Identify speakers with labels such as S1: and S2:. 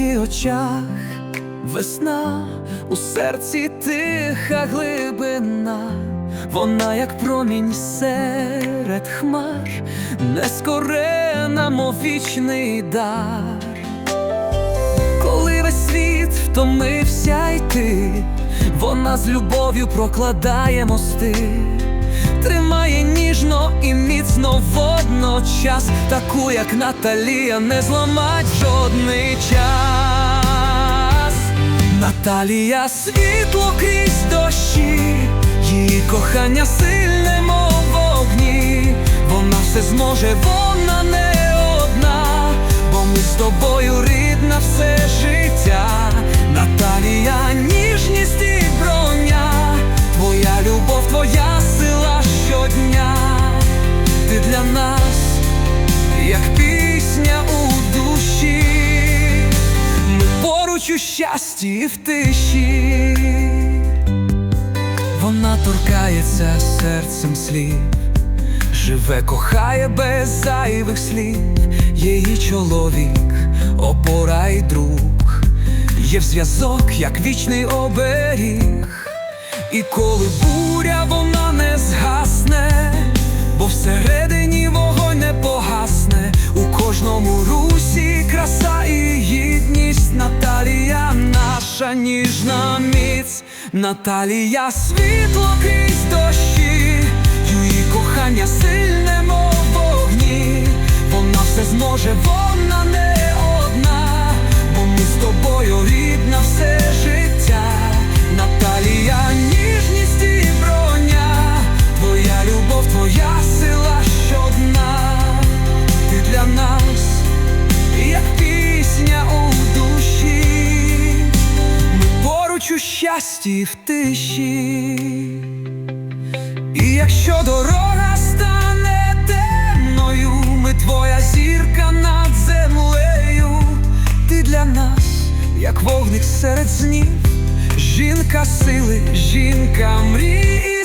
S1: очах. Весна, у серці тиха глибина, вона, як промінь серед хмар, нескорена, мов вічний дар. Коли весь світ втомився йти, вона з любов'ю прокладає мости, тримає ніжно і міцно водночас, таку, як Наталія, не зламать жодний час. Наталія світло крізь дощі, її кохання сильне, мов вогні, вона все зможе, вона не одна, бо ми з тобою як пісня у душі, ми поруч у щасті і в тиші. Вона торкається серцем слів, живе, кохає без зайвих слів, її чоловік, опора й друг, є в зв'язок, як вічний оберіг, і коли буря вона не згасне, бо всередині ніжна міць, Наталія, світло крізь дощі, її кохання сильне, мов вогні, вона все зможе, вона не щасті в тиші. І якщо дорога стане темною, ми твоя зірка над землею, ти для нас, як вогник серед снів, жінка сили, жінка мрій